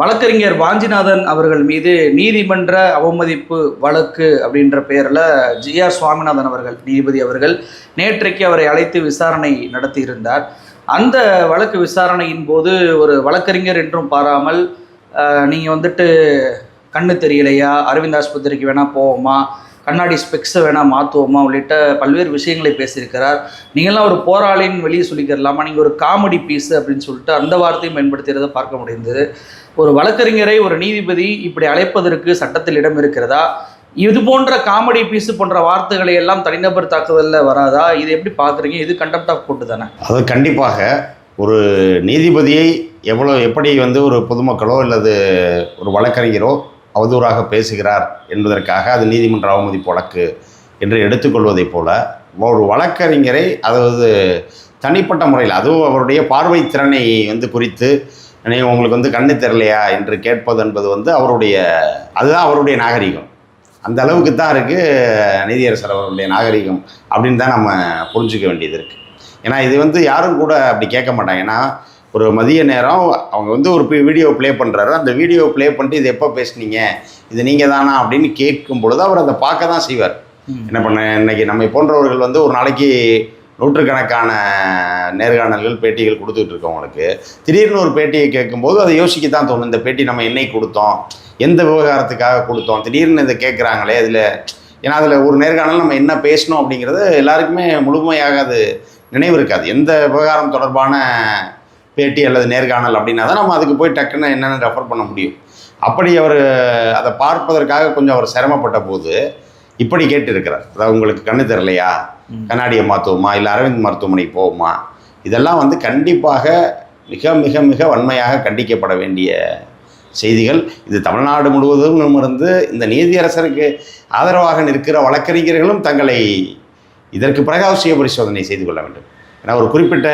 வழக்கறிஞர் வாஞ்சிநாதன் அவர்கள் மீது நீதிமன்ற அவமதிப்பு வழக்கு அப்படின்ற பெயரில் ஜி ஆர் சுவாமிநாதன் அவர்கள் நீதிபதி அவர்கள் நேற்றைக்கு அவரை அழைத்து விசாரணை நடத்தியிருந்தார். அந்த வழக்கு விசாரணையின் போது ஒரு வழக்கறிஞர் என்றும் பாராமல் நீங்கள் வந்துட்டு கண்ணு தெரியலையா? அரவிந்த் ஆஸ்பத்திரிக்கு வேணால் போவோமா? கண்ணாடி ஸ்பெக்ஸை வேணால் மாற்றுவோமா உள்ளிட்ட பல்வேறு விஷயங்களை பேசியிருக்கிறார். நீங்களாம் ஒரு போராளின்னு வெளியே சொல்லிக்கிறலாமா? நீங்கள் ஒரு காமெடி பீஸ் அப்படின்னு சொல்லிட்டு அந்த வார்த்தையும் பயன்படுத்துகிறத பார்க்க முடிந்தது. ஒரு வழக்கறிஞரை ஒரு நீதிபதி இப்படி அழைப்பதற்கு சட்டத்தில் இடம் இருக்கிறதா? இது போன்ற காமெடி பீஸ் போன்ற வார்த்தைகளை எல்லாம் தனிநபர் தாக்குதலில் வராதா? இது எப்படி பார்க்குறீங்க? இது கண்டெப்ட் ஆஃப் கோர்ட்டு தானே? அது கண்டிப்பாக ஒரு நீதிபதியை எவ்வளோ எப்படி வந்து ஒரு பொதுமக்களோ அல்லது ஒரு வழக்கறிஞரோ அவதூறாக பேசுகிறார் என்பதற்காக அது நீதிமன்ற அவமதிப்பு வழக்கு என்று எடுத்துக்கொள்வதைப் போல ஒரு வழக்கறிஞரை அதாவது தனிப்பட்ட முறையில் அதுவும் அவருடைய பார்வை திறனை வந்து குறித்து நீங்கள் உங்களுக்கு வந்து கண்ணு தெரியலையா என்று கேட்பது என்பது வந்து அவருடைய அதுதான் அவருடைய நாகரிகம். அந்த அளவுக்கு தான் இருக்குது நீதியரசர் அவருடைய நாகரிகம் அப்படின்னு தான் நம்ம புரிஞ்சுக்க வேண்டியது இருக்குது ஏன்னா இது வந்து யாரும் கூட அப்படி கேட்க மாட்டாங்க. ஏன்னா ஒரு மதிய நேரம் அவங்க வந்து ஒரு வீடியோ ப்ளே பண்ணுறாரு அந்த வீடியோ ப்ளே பண்ணிட்டு இது எப்போ பேசுனீங்க? இது நீங்கள் தானா அப்படின்னு கேட்கும் பொழுது அவர் அதை பார்க்க தான் செய்வார். என்ன பண்ண இன்னைக்கு நம்மை போன்றவர்கள் வந்து ஒரு நாளைக்கு நூற்றுக்கணக்கான நேர்காணல்கள் பேட்டிகள் கொடுத்துட்டு இருக்கவங்களுக்கு திடீர்னு ஒரு பேட்டியை கேட்கும்போது அதை யோசிக்க தான் தோணும். இந்த பேட்டி நம்ம என்னைக்கு கொடுத்தோம்? எந்த விவகாரத்துக்காக கொடுத்தோம்? திடீர்னு இதை கேட்குறாங்களே அதில் ஏன்னா அதில் ஒரு நேர்காணல் நம்ம என்ன பேசணும் அப்படிங்கிறது எல்லாருக்குமே முழுமையாக அது நினைவு இருக்காது. எந்த விவகாரம் தொடர்பான பேட்டி அல்லது நேர்காணல் அப்படின்னா தான் நம்ம அதுக்கு போய் டக்குன்னு என்னென்னு ரெஃபர் பண்ண முடியும். அப்படி அவர் அதை பார்ப்பதற்காக கொஞ்சம் அவர் சிரமப்பட்ட போது இப்படி கேட்டிருக்கிறார். அதாவது உங்களுக்கு கண்ணு தெரியலையா? கண்ணாடியை மாற்றுவோமா இல்லை அரவிந்த் மருத்துவமனைக்கு போவோமா இதெல்லாம் வந்து கண்டிப்பாக மிக மிக மிக வன்மையாக கண்டிக்கப்பட வேண்டிய செய்திகள். இது தமிழ்நாடு முழுவதும் இருந்து இந்த நீதியரசருக்கு ஆதரவாக நிற்கிற வழக்கறிஞர்களும் தங்களை இதற்கு பிரகாசிய சுய பரிசோதனை செய்து கொள்ள வேண்டும். ஏன்னா ஒரு குறிப்பிட்ட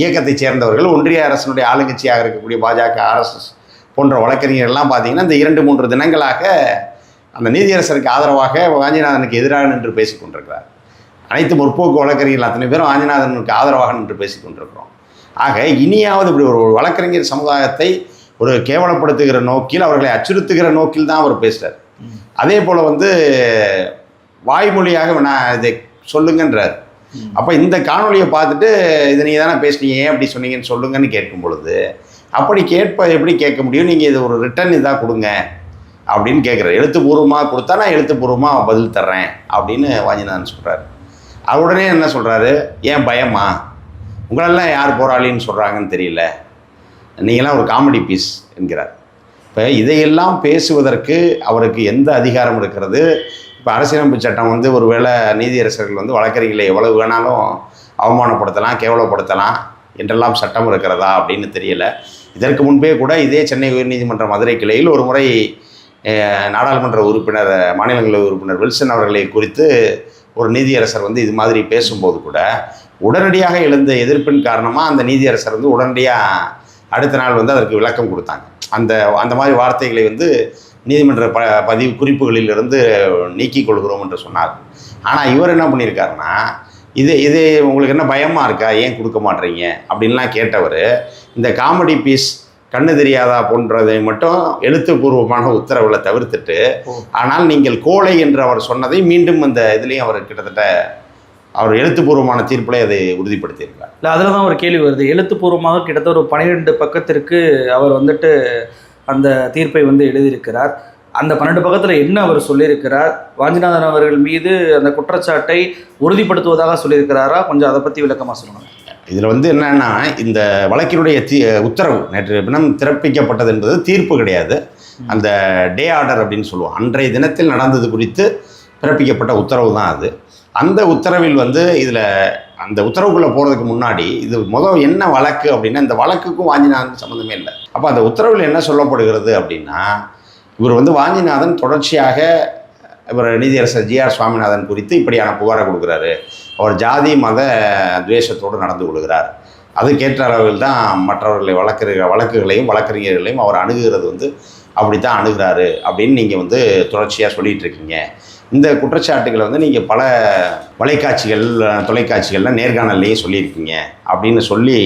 இயக்கத்தைச் சேர்ந்தவர்கள் ஒன்றிய அரசினுடைய ஆளுங்கட்சியாக இருக்கக்கூடிய பாஜக ஆர்எஸ்எஸ் போன்ற வழக்கறிஞர்கள்லாம் பார்த்தீங்கன்னா இந்த இரண்டு மூன்று தினங்களாக அந்த நீதியரசருக்கு ஆதரவாக வாஞ்சிநாதனுக்கு எதிராக நின்று பேசிக்கொண்டிருக்கிறார். அனைத்து முற்போக்கு வழக்கறிஞர்கள் அத்தனை பேரும் ஆஞ்சநாதனுக்கு ஆதரவாக நின்று பேசிக் கொண்டிருக்கிறோம். ஆக இனியாவது இப்படி ஒரு வழக்கறிஞர் சமுதாயத்தை ஒரு கேவலப்படுத்துகிற நோக்கில் அவர்களை அச்சுறுத்துகிற நோக்கில் தான் அவர் பேசுகிறார் அதே போல் வந்து வாய்மொழியாக நான் இதை சொல்லுங்கன்றார். அப்போ இந்த காணொலியை பார்த்துட்டு இதை நீங்கள் தானே பேசுனீங்க ஏன் அப்படி சொன்னீங்கன்னு சொல்லுங்கன்னு கேட்கும் பொழுது அப்படி கேட்ப எப்படி கேட்க முடியும்? நீங்கள் இது ஒரு ரிட்டர்ன் இதாக கொடுங்க அப்படின்னு கேட்குறாரு. எழுத்துப்பூர்வமாக கொடுத்தா நான் எழுத்துப்பூர்வமாக பதில் தர்றேன் அப்படின்னு வாஞ்சிநாதன் சொல்கிறார் உடனே என்ன சொல்கிறாரு ஏன் பயமா? உங்களெல்லாம் யார் போராளின்னு சொல்கிறாங்கன்னு தெரியல. நீங்களாம் ஒரு காமெடி பீஸ் என்கிறார். இப்போ இதையெல்லாம் பேசுவதற்கு அவருக்கு எந்த அதிகாரம் இருக்கிறது? இப்போ அரசியலமைப்பு சட்டம் வந்து ஒருவேளை நீதியரசர்கள் வந்து வழக்கறிஞர்களை எவ்வளவு வேணாலும் அவமானப்படுத்தலாம் கேவலப்படுத்தலாம் என்றெல்லாம் சட்டம் இருக்கிறதா அப்படின்னு தெரியல. இதற்கு முன்பே கூட இதே சென்னை உயர்நீதிமன்ற மதுரை கிளையில் ஒரு முறை நாடாளுமன்ற உறுப்பினர் மாநிலங்களவை உறுப்பினர் வில்சன் அவர்களை குறித்து ஒரு நீதியரசர் வந்து இது மாதிரி பேசும்போது கூட உடனடியாக எழுந்த எதிர்ப்பின் காரணமாக அந்த நீதியரசர் வந்து உடனடியாக அடுத்த நாள் வந்து அதற்கு விளக்கம் கொடுத்தாங்க. அந்த அந்த மாதிரி வார்த்தைகளை வந்து நீதிமன்ற ப பதிவு குறிப்புகளிலிருந்து நீக்கிக் கொள்கிறோம் என்று சொன்னார். ஆனால் இவர் என்ன பண்ணியிருக்காருன்னா இது இது உங்களுக்கு என்ன பயமாக இருக்கா? ஏன் கொடுக்க மாட்டீங்க? அப்படின்லாம் கேட்டவர் இந்த காமெடி பீஸ் கண்ணு தெரியாதா போன்றதை மட்டும் எழுத்துப்பூர்வமான உத்தரவில் தவிர்த்துட்டு. ஆனால் நீங்கள் கோழை என்று அவர் சொன்னதை மீண்டும் அந்த இதுலேயும் அவர் கிட்டத்தட்ட அவர் எழுத்துப்பூர்வமான தீர்ப்பிலே அதை உறுதிப்படுத்தியிருக்கார் இல்லை அதில் தான் ஒரு கேள்வி வருது. எழுத்துப்பூர்வமாக கிட்டத்தட்ட ஒரு பன்னிரெண்டு பக்கத்திற்கு அவர் வந்துட்டு அந்த தீர்ப்பை வந்து எழுதியிருக்கிறார். அந்த பன்னெண்டு பக்கத்தில் என்ன அவர் சொல்லியிருக்கிறார்? வாஞ்சிநாதன் அவர்கள் மீது அந்த குற்றச்சாட்டை உறுதிப்படுத்துவதாக சொல்லியிருக்கிறாரா? கொஞ்சம் அதை பற்றி விளக்கமாக சொல்லுங்கள் இதில் வந்து என்னன்னா இந்த வழக்கினுடைய தீ உத்தரவு நேற்று தினம் பிறப்பிக்கப்பட்டது என்பது தீர்ப்பு கிடையாது. அந்த டே ஆர்டர் அப்படின்னு சொல்லுவோம். அன்றைய தினத்தில் நடந்தது குறித்து பிறப்பிக்கப்பட்ட உத்தரவு தான் அது. அந்த உத்தரவில் வந்து இதில் அந்த உத்தரவுக்குள்ளே போகிறதுக்கு முன்னாடி இது முதல் என்ன வழக்கு அப்படின்னா இந்த வழக்குக்கும் வாஞ்சிநாதன் சம்மந்தமே இல்லை. அப்போ அந்த உத்தரவில் என்ன சொல்லப்படுகிறது அப்படின்னா இவர் வந்து வாஞ்சிநாதன் தொடர்ச்சியாக இவர் நீதியரசர் ஜிஆர் சுவாமிநாதன் குறித்து இப்படியான புகாரை கொடுக்குறாரு. அவர் ஜாதி மத துவேஷத்தோடு நடந்து கொள்கிறார். அதுக்கேற்ற அளவில் தான் மற்றவர்களை வழக்கறிஞ வழக்குகளையும் வழக்கறிஞர்களையும் அவர் அணுகுகிறது வந்து அப்படி தான் அணுகிறாரு அப்படின்னு நீங்கள் வந்து தொடர்ச்சியாக சொல்லிகிட்ருக்கீங்க இந்த குற்றச்சாட்டுகளை வந்து நீங்கள் பல வலைக்காட்சிகள் தொலைக்காட்சிகளில் நேர்காணல்லையும் சொல்லியிருக்கீங்க அப்படின்னு சொல்லி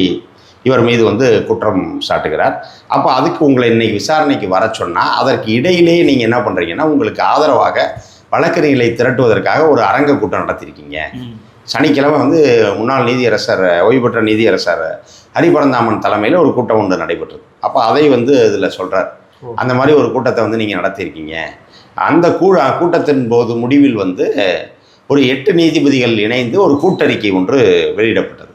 இவர் மீது வந்து குற்றம் சாட்டுகிறார். அப்போ அதுக்கு உங்களை இன்னைக்கு விசாரணைக்கு வர சொன்னால் அதற்கு இடையிலேயே நீங்கள் என்ன பண்ணுறீங்கன்னா உங்களுக்கு ஆதரவாக வழக்கறிஞர்களை திரட்டுவதற்காக ஒரு அரங்க கூட்டம் நடத்தியிருக்கீங்க. சனிக்கிழமை வந்து முன்னாள் நீதியரசர் ஓய்வு பெற்ற நீதியரசர் ஹரிபரந்தாமன் தலைமையில் ஒரு கூட்டம் ஒன்று நடைபெற்றது. அப்போ அதை வந்து இதில் சொல்கிறார். அந்த மாதிரி ஒரு கூட்டத்தை வந்து நீங்கள் நடத்தியிருக்கீங்க. அந்த கூ கூட்டத்தின் போது முடிவில் வந்து ஒரு எட்டு நீதிபதிகள் இணைந்து ஒரு கூட்டறிக்கை ஒன்று வெளியிடப்பட்டது.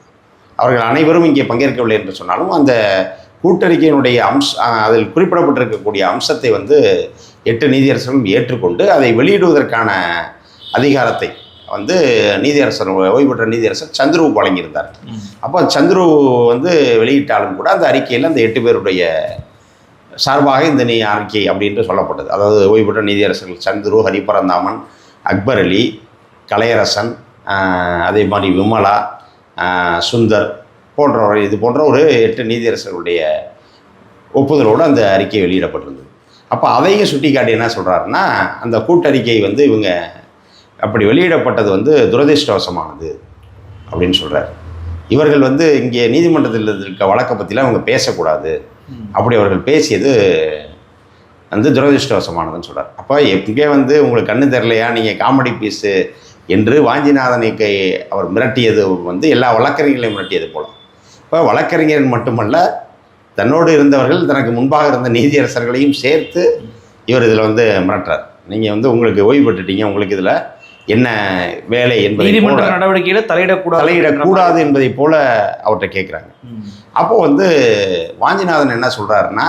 அவர்கள் அனைவரும் இங்கே பங்கேற்கவில்லை என்று சொன்னாலும் அந்த கூட்டறிக்கையினுடைய அம்ச அதில் குறிப்பிடப்பட்டிருக்கக்கூடிய அம்சத்தை வந்து எட்டு நீதியரசர்களும் ஏற்றுக்கொண்டு அதை வெளியிடுவதற்கான அதிகாரத்தை வந்து நீதியரசர் ஓய்வு பெற்ற நீதியரசர் சந்துருவுக்கு வழங்கியிருந்தார். அப்போ சந்துரு வந்து வெளியிட்டாலும் கூட அந்த அறிக்கையில் அந்த எட்டு பேருடைய சார்பாக இந்த நீ அறிக்கை அப்படின்ட்டு சொல்லப்பட்டது. அதாவது ஓய்வு பெற்ற நீதியரசர்கள் சந்துரு ஹரிபரந்தாமன் அக்பர் அலி கலையரசன் அதே மாதிரி விமலா சுந்தர் போன்றவர் இது போன்ற ஒரு எட்டு நீதியரசர்களுடைய ஒப்புதலோடு அந்த அறிக்கை வெளியிடப்பட்டிருந்தது. அப்போ அதையும் சுட்டி காட்டி என்ன சொல்கிறாருன்னா அந்த கூட்டறிக்கை வந்து இவங்க அப்படி வெளியிடப்பட்டது வந்து துரதிர்ஷ்டவசமானது அப்படின்னு சொல்கிறார் இவர்கள் வந்து இங்கே நீதிமன்றத்தில் இருக்க வழக்கை பற்றிலாம் அவங்க பேசக்கூடாது. அப்படி அவர்கள் பேசியது வந்து துரதிருஷ்டவசமானதுன்னு சொல்கிறார் அப்போ எப்பங்கே வந்து உங்களுக்கு கண்ணு தெரிலையா நீங்கள் காமெடி பீஸு என்று வாஞ்சிநாதனை கை அவர் மிரட்டியது வந்து எல்லா வழக்கறிஞர்களையும் மிரட்டியது போல. இப்போ வழக்கறிஞர் மட்டுமல்ல தன்னோடு இருந்தவர்கள் தனக்கு முன்பாக இருந்த நீதியரசர்களையும் சேர்த்து இவர் இதில் வந்து மிரட்டுறார். நீங்கள் வந்து உங்களுக்கு ஓய்வு பெற்றுட்டீங்க உங்களுக்கு இதில் என்ன வேலை என்பதை நீதிமன்ற நடவடிக்கையில தலையிடக்கூடாது தலையிடக்கூடாது என்பதை போல அவர்கிட்ட கேட்குறாங்க. ம். அப்போ வந்து வாஞ்சிநாதன் என்ன சொல்கிறாருன்னா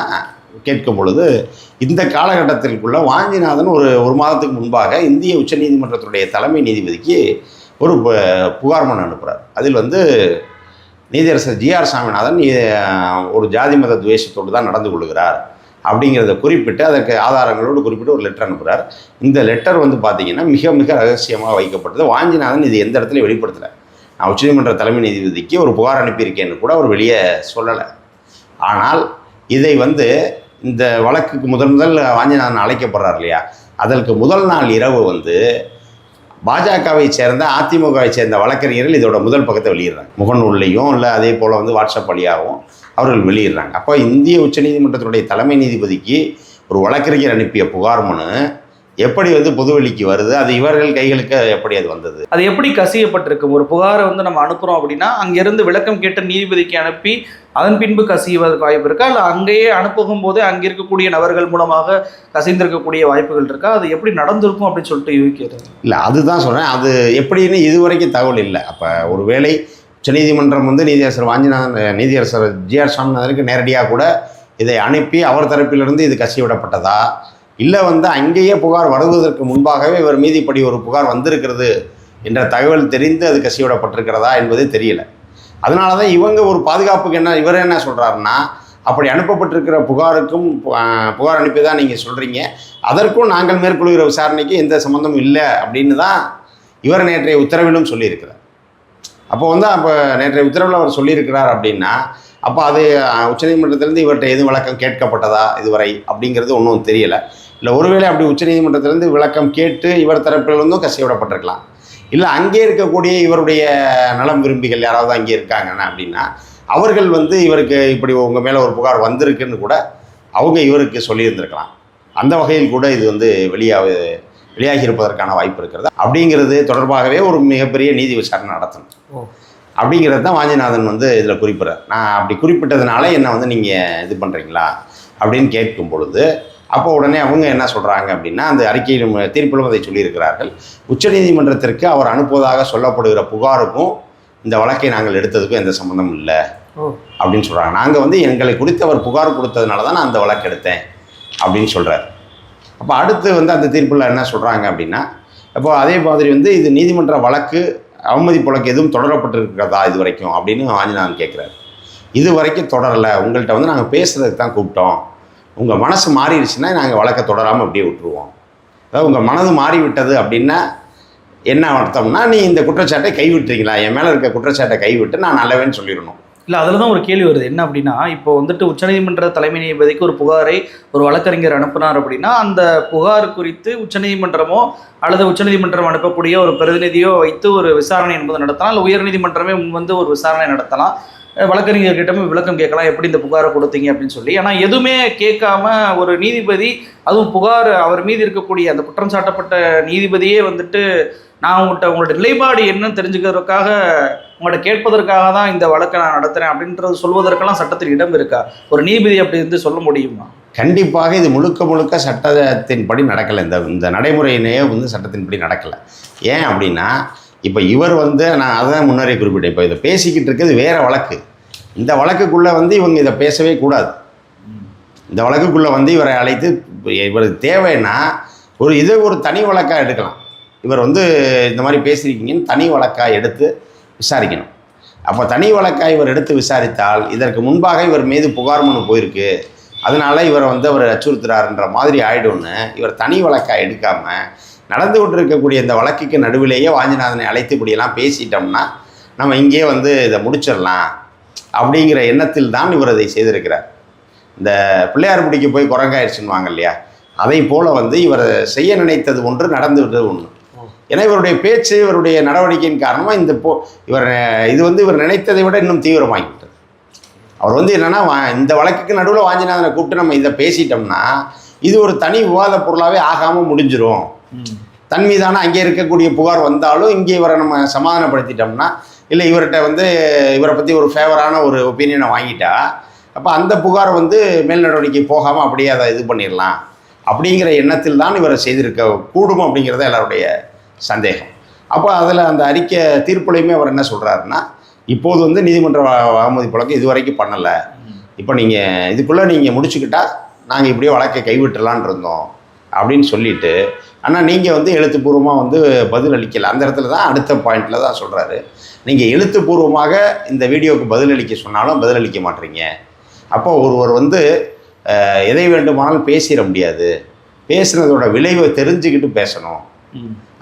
கேட்கும் பொழுது இந்த காலகட்டத்திற்குள்ள வாஞ்சிநாதன் ஒரு ஒரு மாதத்துக்கு முன்பாக இந்திய உச்சநீதிமன்றத்துடைய தலைமை நீதிபதிக்கு ஒரு புகார் மனு அனுப்புகிறார் அதில் வந்து நீதியரசர் ஜிஆர் சாமிநாதன் ஒரு ஜாதி மத துவேஷத்தோடு தான் நடந்து கொள்கிறார் அப்படிங்கிறத குறிப்பிட்டு அதற்கு ஆதாரங்களோடு குறிப்பிட்டு ஒரு லெட்டர் அனுப்புகிறார் இந்த லெட்டர் வந்து பார்த்தீங்கன்னா மிக மிக ரகசியமாக வைக்கப்பட்டது. வாஞ்சிநாதன் இது எந்த இடத்துலையும் வெளிப்படுத்தலை. நான் உச்சநீதிமன்ற தலைமை நீதிபதிக்கு ஒரு புகார் அனுப்பியிருக்கேன்னு கூட அவர் வெளியே சொல்லலை. ஆனால் இதை வந்து இந்த வழக்குக்கு முதல் முதல் வாஞ்சிநாதன் அழைக்கப்படுறார் இல்லையா? அதற்கு முதல் நாள் இரவு வந்து பாஜகவை சேர்ந்த அதிமுகவை சேர்ந்த வழக்கறிஞர்கள் இதோட முதல் பக்கத்தை வெளியிடுறாங்க. முகநூல்லையும் இல்லை அதே போல் வந்து வாட்ஸ்அப் வழியாகவும் அவர்கள் வெளியிடுறாங்க. அப்போ இந்திய உச்சநீதிமன்றத்தினுடைய தலைமை நீதிபதிக்கு ஒரு வழக்கறிஞர் அனுப்பிய புகார் மனு எப்படி வந்து பொதுவெளிக்கு வருது? அது இவர்கள் கைகளுக்கு எப்படி அது வந்தது? அது எப்படி கசியப்பட்டிருக்கு ஒரு புகாரை வந்து நம்ம அனுப்புறோம் அப்படின்னா அங்கிருந்து விளக்கம் கேட்ட நீதிபதிக்கு அனுப்பி அதன் பின்பு கசிவதற்கு வாய்ப்பு இருக்கா? இல்லை அங்கேயே அனுப்புகும் போதே அங்கே இருக்கக்கூடிய நபர்கள் மூலமாக கசிந்திருக்கக்கூடிய வாய்ப்புகள் இருக்கா? அது எப்படி நடந்திருக்கும் அப்படின்னு சொல்லிட்டு யோசிக்கிறது இல்லை அதுதான் சொல்கிறேன் அது எப்படின்னு இதுவரைக்கும் தகவல் இல்லை. அப்போ ஒருவேளை உச்சநீதிமன்றம் வந்து நீதியரசர் வாஞ்சிநாதன் நீதியரசர் ஜிஆர் சாமிநாதனுக்கு நேரடியாக கூட இதை அனுப்பி அவர் தரப்பிலிருந்து இது கசிவிடப்பட்டதா இல்லை வந்து அங்கேயே புகார் வருவதற்கு முன்பாகவே இவர் மீது இப்படி ஒரு புகார் வந்திருக்கிறது என்ற தகவல் தெரிந்து அது கசிவிடப்பட்டிருக்கிறதா என்பது தெரியல. அதனால தான் இவங்க ஒரு பாதுகாப்புக்கு என்ன இவர் என்ன சொல்கிறாருன்னா அப்படி அனுப்பப்பட்டிருக்கிற புகாருக்கும் புகார் அனுப்பி தான் நீங்கள் சொல்கிறீங்க அதற்கும் நாங்கள் மேற்கொள்கிற விசாரணைக்கு எந்த சம்மந்தமும் இல்லை அப்படின்னு தான் இவர் நேற்றைய உத்தரவிலும் சொல்லியிருக்கிறார். அப்போ வந்து அப்போ நேற்றைய உத்தரவில் அவர் சொல்லியிருக்கிறார் அப்படின்னா அப்போ அது உச்சநீதிமன்றத்திலேருந்து இவர்கிட்ட எதுவும் விளக்கம் கேட்கப்பட்டதா இதுவரை அப்படிங்கிறது ஒன்றும் தெரியலை. இல்லை ஒருவேளை அப்படி உச்சநீதிமன்றத்திலேருந்து விளக்கம் கேட்டு இவர் தரப்பிலிருந்தும் கசிவிடப்பட்டிருக்கலாம் இல்லை அங்கே இருக்கக்கூடிய இவருடைய நலம் விரும்பிகள் யாராவது அங்கே இருக்காங்கன்னா அப்படின்னா அவர்கள் வந்து இவருக்கு இப்படி உங்கள் மேலே ஒரு புகார் வந்திருக்குன்னு கூட அவங்க இவருக்கு சொல்லியிருந்திருக்கலாம். அந்த வகையில் கூட இது வந்து வெளியாக வெளியாகி இருப்பதற்கான வாய்ப்பு இருக்கிறது. அப்படிங்கிறது தொடர்பாகவே ஒரு மிகப்பெரிய நீதி விசாரணை நடத்தணும். அப்படிங்கிறது தான் வாஞ்சிநாதன் வந்து இதில் குறிப்பிட்றார். நான் அப்படி குறிப்பிட்டதுனால என்னை வந்து நீங்கள் இது பண்ணுறீங்களா அப்படின்னு கேட்கும் பொழுது அப்போ உடனே அவங்க என்ன சொல்கிறாங்க அப்படின்னா அந்த அறிக்கையிலும் தீர்ப்பிலும் அதை சொல்லியிருக்கிறார்கள். உச்சநீதிமன்றத்திற்கு அவர் அனுப்புவதாக சொல்லப்படுகிற புகாருக்கும் இந்த வழக்கை நாங்கள் எடுத்ததுக்கும் எந்த சம்மந்தமும் இல்லை அப்படின்னு சொல்கிறாங்க நாங்கள் வந்து எங்களை குறித்து அவர் புகார் கொடுத்ததுனால தான் நான் அந்த வழக்கு எடுத்தேன் அப்படின்னு சொல்கிறார் அப்போ அடுத்து வந்து அந்த தீர்ப்பில் என்ன சொல்கிறாங்க அப்படின்னா அப்போ அதே மாதிரி வந்து இது நீதிமன்ற வழக்கு அவமதிப்பு வழக்கு எதுவும் தொடரப்பட்டிருக்கிறதா இது வரைக்கும் அப்படின்னு ஆஞ்சநாதன் கேட்குறாரு இது வரைக்கும் தொடரலை. உங்கள்கிட்ட வந்து நாங்கள் பேசுறதுக்கு தான் கூப்பிட்டோம். உங்கள் மனசு மாறிடுச்சுன்னா நாங்கள் வழக்கை தொடராமல் அப்படியே விட்டுருவோம். அதாவது உங்கள் மனது மாறிவிட்டது அப்படின்னா என்ன அர்த்தம்னா நீ இந்த குற்றச்சாட்டை கைவிட்டுறீங்களா என் மேலே இருக்க குற்றச்சாட்டை கைவிட்டு நான் நல்லவேன்னு சொல்லிடணும். இல்லை அதில் தான் ஒரு கேள்வி வருது. என்ன அப்படின்னா இப்போ வந்துட்டு உச்சநீதிமன்ற தலைமை நீதிபதிக்கு ஒரு புகாரை ஒரு வழக்கறிஞர் அனுப்புனார் அப்படின்னா அந்த புகார் குறித்து உச்சநீதிமன்றமோ அல்லது உச்சநீதிமன்றம் அனுப்பக்கூடிய ஒரு பிரதிநிதியோ வைத்து ஒரு விசாரணை என்பது நடத்தலாம். இல்லை உயர்நீதிமன்றமே முன் வந்து ஒரு விசாரணை நடத்தலாம். அஹ் விளக்கம் கேட்கலாம் எப்படி இந்த புகாரை கொடுத்தீங்க அப்படின்னு சொல்லி. ஆனால் எதுவுமே கேட்காம ஒரு நீதிபதி அதுவும் புகார் அவர் மீது இருக்கக்கூடிய அந்த குற்றம் சாட்டப்பட்ட நீதிபதியே வந்துட்டு நான் உங்கள்கிட்ட உங்களோட நிலைப்பாடு என்னன்னு தெரிஞ்சுக்கிறதுக்காக உங்கள்கிட்ட கேட்பதற்காக தான் இந்த வழக்கை நான் நடத்துகிறேன் அப்படின்றது சொல்வதற்கெல்லாம் சட்டத்தில் இடம் இருக்கா? ஒரு நீதிபதி அப்படி இருந்து சொல்ல முடியுமா? கண்டிப்பாக இது முழுக்க முழுக்க சட்டத்தின்படி நடக்கலை. இந்த இந்த நடைமுறையினே வந்து சட்டத்தின்படி நடக்கலை. ஏன் அப்படின்னா இப்போ இவர் வந்து நான் அதான் முன்னரே குறிப்பிட்டேன். இப்போ இதை பேசிக்கிட்டு இருக்கிறது வேறு வழக்கு. இந்த வழக்குக்குள்ளே வந்து இவங்க இதை பேசவே கூடாது. இந்த வழக்குக்குள்ளே வந்து இவரை அழைத்து இவருக்கு தேவைன்னா ஒரு இது ஒரு தனி வழக்காக எடுக்கலாம். இவர் வந்து இந்த மாதிரி பேசியிருக்கீங்கன்னு தனி வழக்காக எடுத்து விசாரிக்கணும். அப்போ தனி வழக்காக இவர் எடுத்து விசாரித்தால் இதற்கு முன்பாக இவர் மீது புகார் மனு போயிருக்கு. அதனால் இவரை வந்து அவர் அச்சுறுத்துறாருன்ற மாதிரி ஆயிடும்னு இவர் தனி வழக்காக எடுக்காமல் நடந்து கொண்டிருக்கக்கூடிய இந்த வழக்குக்கு நடுவிலேயே வாஞ்சிநாதனை அழைத்து இப்படியெல்லாம் பேசிட்டோம்னா நம்ம இங்கேயே வந்து இதை முடிச்சிடலாம். அப்படிங்கிற எண்ணத்தில் தான் இவர் அதை செய்திருக்கிறார். இந்த பிள்ளையார் பிடிக்க போய் குரங்காயிடுச்சுன்னுவாங்க இல்லையா? அதை போல வந்து இவர் செய்ய நினைத்தது ஒன்று நடந்து விட்டது ஒன்று. ஏன்னா இவருடைய பேச்சு இவருடைய நடவடிக்கையின் காரணமாக இந்த போ இவர் இது வந்து இவர் நினைத்ததை விட இன்னும் தீவிரமாகிவிட்டது. அவர் வந்து என்னன்னா இந்த வழக்குக்கு நடுவில் வாஞ்சிநாதனை கூப்பிட்டு நம்ம இதை பேசிட்டோம்னா இது ஒரு தனி விவாத பொருளாகவே ஆகாமல் முடிஞ்சிரும். தன் மீதான அங்கே இருக்கக்கூடிய புகார் வந்தாலும் இங்கே இவரை நம்ம சமாதானப்படுத்திட்டோம்னா இல்லை இவர்கிட்ட வந்து இவரை பற்றி ஒரு ஃபேவரான ஒரு ஒப்பீனியனை வாங்கிட்டா அப்போ அந்த புகார் வந்து மேல் நடவடிக்கை போகாமல் அப்படியே அதை இது பண்ணிடலாம். அப்படிங்கிற எண்ணத்தில் தான் இவரை செய்திருக்க கூடும் அப்படிங்கிறத எல்லாருடைய சந்தேகம். அப்போ அதில் அந்த அறிக்கை தீர்ப்புலையுமே அவர் என்ன சொல்கிறாருன்னா இப்போது வந்து நீதிமன்ற வ- அவமதிப்பு வழக்கு இது வரைக்கும் பண்ணலை இப்போ நீங்கள் இதுக்குள்ளே நீங்கள் முடிச்சுக்கிட்டா நாங்கள் இப்படியே வழக்கை கைவிட்டுலான் இருந்தோம். அப்படின்னு சொல்லிட்டு ஆனால் நீங்கள் வந்து எழுத்துப்பூர்வமாக வந்து பதில் அளிக்கல. அந்த இடத்துல தான் அடுத்த பாயிண்டில் தான் சொல்கிறாரு நீங்கள் எழுத்துப்பூர்வமாக இந்த வீடியோவுக்கு பதிலளிக்க சொன்னாலும் பதிலளிக்க மாட்டீங்க. அப்போ ஒருவர் வந்து எதை வேண்டுமானாலும் பேசிட முடியாது. பேசுனதோட விளைவை தெரிஞ்சுக்கிட்டு பேசணும்.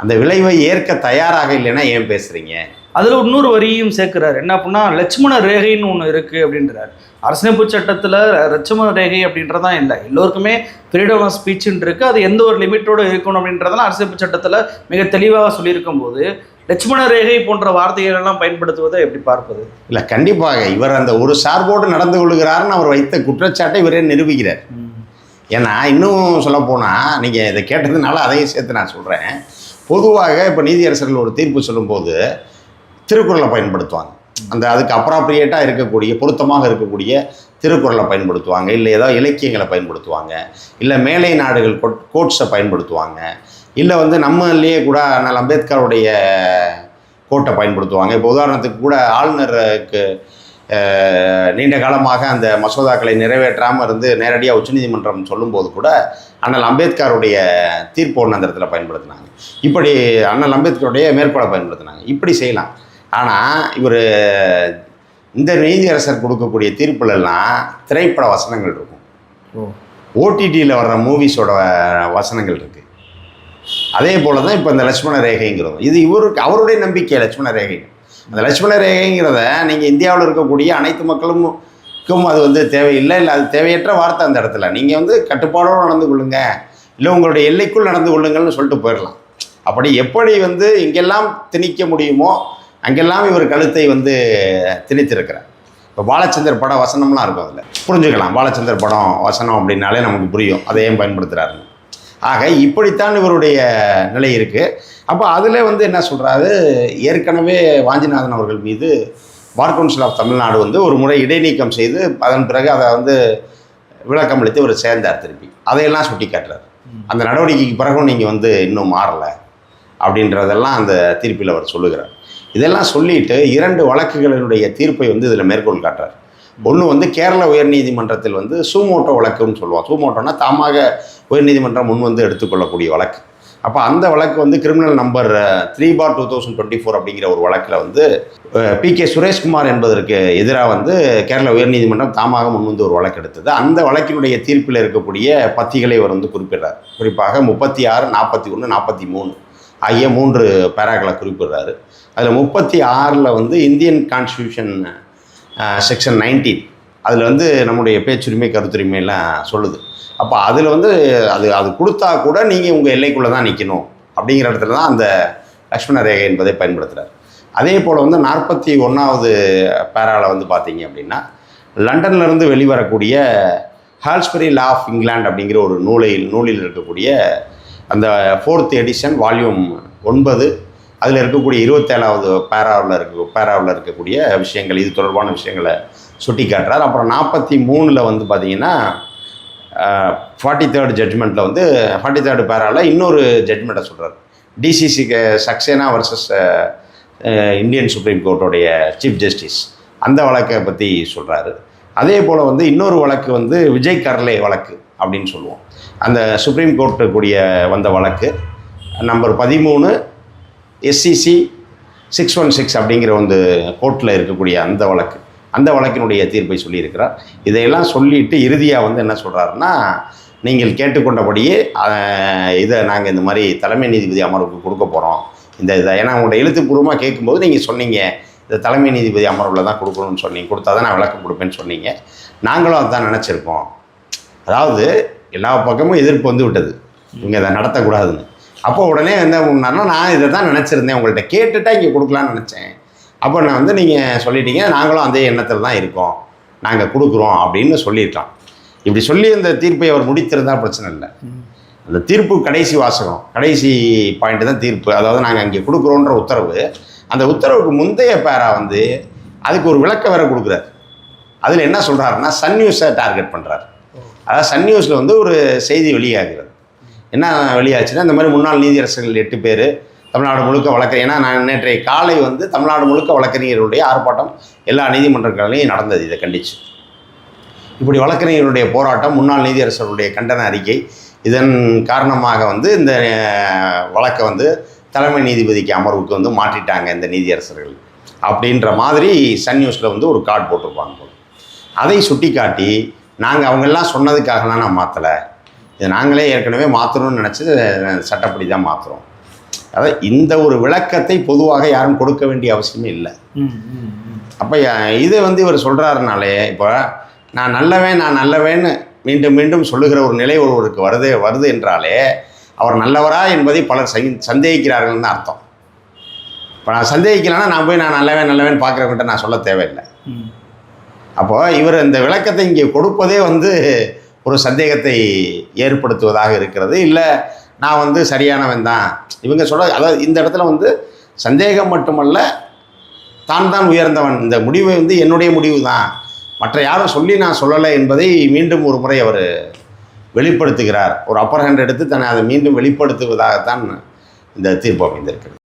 அந்த விளைவை ஏற்க தயாராக இல்லைன்னா ஏன் பேசுகிறீங்க அதில் இன்னொரு வரியும் சேர்க்கிறார். என்ன அப்படின்னா லட்சுமண ரேகைன்னு ஒன்று இருக்குது அப்படின்றார். அரசியலமைப்பு சட்டத்தில் லட்சுமண ரேகை அப்படின்றதான் இல்லை. எல்லோருக்குமே ஃப்ரீடம் ஆஃப் ஸ்பீச்சுன்னு இருக்குது அது எந்த ஒரு லிமிட்டோடு இருக்கணும் அப்படின்றதெல்லாம் அரசியலமைப்பு சட்டத்தில் மிக தெளிவாக சொல்லியிருக்கும் போது லட்சுமண ரேகை போன்ற வார்த்தைகள் எல்லாம் பயன்படுத்துவதை எப்படி பார்ப்பது? இல்லை கண்டிப்பாக. இவர் அந்த ஒரு சார்போடு நடந்து கொள்கிறாருன்னு அவர் வைத்த குற்றச்சாட்டை இவரே நிரூபிக்கிறார். ஏன்னா இன்னும் சொல்லப்போனால் நீங்கள் இதை கேட்டதுனால அதையும் சேர்த்து நான் சொல்கிறேன் பொதுவாக இப்போ நீதியரசர்கள் ஒரு தீர்ப்பு சொல்லும்போது திருக்குறளை பயன்படுத்துவாங்க. அந்த அதுக்கு அப்ராப்ரியேட்டாக இருக்கக்கூடிய பொருத்தமாக இருக்கக்கூடிய திருக்குறளை பயன்படுத்துவாங்க. இல்லை ஏதோ இலக்கியங்களை பயன்படுத்துவாங்க. இல்லை மேலை நாடுகள் கோட் கோட்ஸை பயன்படுத்துவாங்க. இல்லை வந்து நம்மளையே கூட ஆனால் அம்பேத்கருடைய கோட்டை பயன்படுத்துவாங்க. இப்போ உதாரணத்துக்கு கூட ஆளுநருக்கு நீண்ட காலமாக அந்த மசோதாக்களை நிறைவேற்றாமல் இருந்து நேரடியாக உச்சநீதிமன்றம் சொல்லும்போது கூட அண்ணல் அம்பேத்கருடைய தீர்ப்பு ஒன்று அந்த இடத்துல பயன்படுத்தினாங்க. இப்படி அண்ணல் அம்பேத்கருடைய மேற்கோளை பயன்படுத்தினாங்க. இப்படி செய்யலாம். ஆனால் இவர் இந்த நீதியரசர் கொடுக்கக்கூடிய தீர்ப்புலலாம் திரைப்பட வசனங்கள் இருக்கும். ஓடிடியில் வர்ற மூவிஸோட வசனங்கள் இருக்குது அதே போல தான் இப்போ இந்த லட்சுமண ரேகைங்கிறதும். இது இவருக்கு அவருடைய நம்பிக்கை லட்சுமண ரேகை. அந்த லட்சுமண ரேகைங்கிறத நீங்கள் இந்தியாவில் இருக்கக்கூடிய அனைத்து மக்களுக்கும் அது வந்து தேவையில்லை இல்லை அது தேவையற்ற வார்த்தை அந்த இடத்துல. நீங்கள் வந்து கட்டுப்பாடோடு நடந்து கொள்ளுங்க. இல்லை உங்களுடைய எல்லைக்குள் நடந்து கொள்ளுங்கள்னு சொல்லிட்டு போயிடலாம் அப்படி எப்படி வந்து எங்கெல்லாம் திணிக்க முடியுமோ அங்கெல்லாம் இவர் கழுத்தை வந்து திணித்திருக்கிறார். இப்போ பாலச்சந்தர் படம் வசனம்லாம் இருக்கும் அதில். புரிஞ்சுக்கலாம் பாலச்சந்தர் படம் வசனம் அப்படின்னாலே நமக்கு புரியும். அதை ஏன் பயன்படுத்துகிறாருன்னு ஆக இப்படித்தான் இவருடைய நிலை இருக்குது அப்போ அதில் வந்து என்ன சொல்கிறாரு ஏற்கனவே வாஞ்சிநாதன் அவர்கள் மீது பார் கவுன்சில் ஆஃப் தமிழ்நாடு வந்து ஒரு முறை இடைநீக்கம் செய்து அதன் பிறகு அதை வந்து விளக்கம் அளித்து ஒரு சேர்ந்தார் திருப்பி அதையெல்லாம் சுட்டி காட்டுறாரு அந்த நடவடிக்கைக்கு பிறகும் நீங்கள் வந்து இன்னும் மாறலை அப்படின்றதெல்லாம் அந்த தீர்ப்பில் அவர் சொல்லுகிறார். இதெல்லாம் சொல்லிட்டு இரண்டு வழக்குகளினுடைய தீர்ப்பை வந்து இதில் மேற்கோள் காட்டுறார். ஒன்று வந்து கேரள உயர்நீதிமன்றத்தில் வந்து சூமோட்டோ வழக்குன்னு சொல்லுவாங்க. சூமோட்டோனா தாமாக உயர்நீதிமன்றம் முன் வந்து எடுத்துக்கொள்ளக்கூடிய வழக்கு. அப்போ அந்த வழக்கு வந்து criminal number three for two thousand twenty four அப்படிங்கிற ஒரு வழக்கில் வந்து பி கே சுரேஷ்குமார் என்பதற்கு எதிராக வந்து கேரள உயர்நீதிமன்றம் தாமாக முன் வந்து ஒரு வழக்கு எடுத்தது. அந்த வழக்கினுடைய தீர்ப்பில் இருக்கக்கூடிய பத்திகளை அவர் வந்து குறிப்பிடுறார். குறிப்பாக முப்பத்தி ஆறு நாற்பத்தி ஒன்று நாற்பத்தி மூணு ஆகிய மூன்று பேராக்களை குறிப்பிடுறாரு. அதில் முப்பத்தி ஆறில் வந்து இந்தியன் கான்ஸ்டியூஷன் செக்ஷன் நைன்டீன் அதில் வந்து நம்முடைய பேச்சுரிமை கருத்துரிமை எல்லாம் சொல்லுது. அப்போ அதில் வந்து அது அது கொடுத்தா கூட நீங்கள் உங்கள் எல்லைக்குள்ளே தான் நிற்கணும் அப்படிங்கிற இடத்துல தான் அந்த லக்ஷ்மண ரேகை என்பதை பயன்படுத்துகிறார் அதே போல் வந்து நாற்பத்தி ஒன்றாவது பேராவில் வந்து பார்த்தீங்க அப்படின்னா லண்டன்லேருந்து வெளிவரக்கூடிய ஹால்ஸ்பரி லா ஆஃப் இங்கிலாந்து அப்படிங்கிற ஒரு நூலில் நூலில் இருக்கக்கூடிய அந்த ஃபோர்த் எடிஷன் வால்யூம் ஒன்பது அதில் இருக்கக்கூடிய இருபத்தேழாவது பேராவில் இருக்க பேராவில் இருக்கக்கூடிய விஷயங்கள் இது தொடர்பான விஷயங்களை சுட்டி காட்டுறார் அப்புறம் நாற்பத்தி மூணில் வந்து பார்த்தீங்கன்னா ஃபார்ட்டி தேர்ட் ஜட்ஜ்மெண்ட்டில் வந்து ஃபார்ட்டி தேர்டு பேராவில் இன்னொரு ஜட்ஜ்மெண்ட்டை சொல்கிறார் DCC Saxena versus Indian supreme கோர்ட்டோடைய chief justice அந்த வழக்கை பற்றி சொல்கிறாரு அதே போல் வந்து இன்னொரு வழக்கு வந்து விஜய் கர்லே வழக்கு அப்படின்னு சொல்லுவோம். அந்த சுப்ரீம் கோர்ட்டு கூடிய வந்த வழக்கு நம்பர் பதிமூணு எஸ்சிசி சிக்ஸ் ஒன் சிக்ஸ் அப்படிங்கிற வந்து கோர்ட்டில் இருக்கக்கூடிய அந்த வழக்கு. அந்த வழக்கினுடைய தீர்ப்பை சொல்லியிருக்கிறார். இதையெல்லாம் சொல்லிட்டு இறுதியாக வந்து என்ன சொல்கிறாருன்னா நீங்கள் கேட்டுக்கொண்டபடியே இதை நாங்கள் இந்த மாதிரி தலைமை நீதிபதி அமர்வுக்கு கொடுக்க போகிறோம் இந்த இதை ஏன்னா உங்களோட எழுத்துப்பூர்வமாக கேட்கும்போது நீங்கள் சொன்னீங்க இந்த தலைமை நீதிபதி அமர்வில் தான் கொடுக்கணும்னு சொன்னீங்க கொடுத்தா தான் நான் விளக்கம் கொடுப்பேன்னு சொன்னீங்க. நாங்களும் அதுதான் நினச்சிருக்கோம். அதாவது எல்லா பக்கமும் எதிர்ப்பு வந்து விட்டது. இவங்க இதை நடத்தக்கூடாதுன்னு. அப்போ உடனே வந்து பண்ணாருன்னா நான் இதை தான் நினச்சிருந்தேன். உங்கள்கிட்ட கேட்டுட்டா இங்கே கொடுக்கலான்னு நினச்சேன். அப்போ நான் வந்து நீங்கள் சொல்லிட்டீங்க நாங்களும் அதே எண்ணத்தில் தான் இருக்கோம். நாங்கள் கொடுக்குறோம் அப்படின்னு சொல்லியிருக்கலாம் இப்படி சொல்லி இந்த தீர்ப்பை அவர் முடித்திருந்தா பிரச்சனை இல்லை. அந்த தீர்ப்பு கடைசி வாசகம் கடைசி பாயிண்ட் தான் தீர்ப்பு. அதாவது நாங்கள் அங்கே கொடுக்குறோன்ற உத்தரவு. அந்த உத்தரவுக்கு முந்தைய பேரா வந்து அதுக்கு ஒரு விளக்க வேற கொடுக்குறாரு. அதில் என்ன சொல்கிறாருன்னா சன் நியூஸை டார்கெட் பண்ணுறாரு அதாவது சன் நியூஸில் வந்து ஒரு செய்தி வெளியாகிறது. என்ன வெளியாச்சுன்னா இந்த மாதிரி முன்னாள் நீதியரசர்கள் எட்டு பேர் தமிழ்நாடு முழுக்க வழக்கு ஏன்னா நான் நேற்றைய காலை வந்து தமிழ்நாடு முழுக்க வழக்கறிஞர்களுடைய ஆர்ப்பாட்டம் எல்லா நீதிமன்றங்களையும் நடந்தது. இதை கண்டித்து இப்படி வழக்கறிஞர்களுடைய போராட்டம் முன்னாள் நீதியரசர்களுடைய கண்டன அறிக்கை இதன் காரணமாக வந்து இந்த வழக்கை வந்து தலைமை நீதிபதிக்கு அமர்வுக்கு வந்து மாற்றிட்டாங்க இந்த நீதியரசர்கள். அப்படின்ற மாதிரி சன் நியூஸில் வந்து ஒரு கார்டு போட்டிருப்பாங்க அதை சுட்டி காட்டி நாங்கள் அவங்கெல்லாம் சொன்னதுக்காகலாம் நான் மாற்றலை இது நாங்களே ஏற்கனவே மாற்றணும்னு நினச்சி சட்டப்படி தான் மாற்றுறோம் அதாவது இந்த ஒரு விளக்கத்தை பொதுவாக யாரும் கொடுக்க வேண்டிய அவசியமே இல்லை. அப்போ இது வந்து இவர் சொல்கிறாருனாலே இப்போ நான் நல்லவன் நான் நல்லவேன்னு மீண்டும் மீண்டும் சொல்லுகிற ஒரு நிலை ஒருவருக்கு வருது வருது என்றாலே அவர் நல்லவரா என்பதை பலர் சந் சந்தேகிக்கிறார்கள்னு அர்த்தம். இப்போ நான் சந்தேகிக்கலைன்னா நான் போய் நான் நல்லவன் நல்லவன் பார்க்குறவங்கிட்ட நான் சொல்ல தேவையில்லை. அப்போ இவர் இந்த விளக்கத்தை இங்கே கொடுப்பதே வந்து ஒரு சந்தேகத்தை ஏற்படுத்துவதாக இருக்கிறது. இல்லை நான் வந்து சரியானவன் தான். இவங்க சொல்ல அதாவது இந்த இடத்துல வந்து சந்தேகம் மட்டுமல்ல தான் தான் உயர்ந்தவன். இந்த முடிவு வந்து என்னுடைய முடிவு தான். மற்ற யாரும் சொல்லி நான் சொல்லலை என்பதை மீண்டும் ஒரு முறை அவர் வெளிப்படுத்துகிறார். ஒரு அப்பர் ஹேண்ட் எடுத்து தன்னை அதை மீண்டும் வெளிப்படுத்துவதாகத்தான் இந்த தீர்ப்பு அமைந்திருக்கிறது.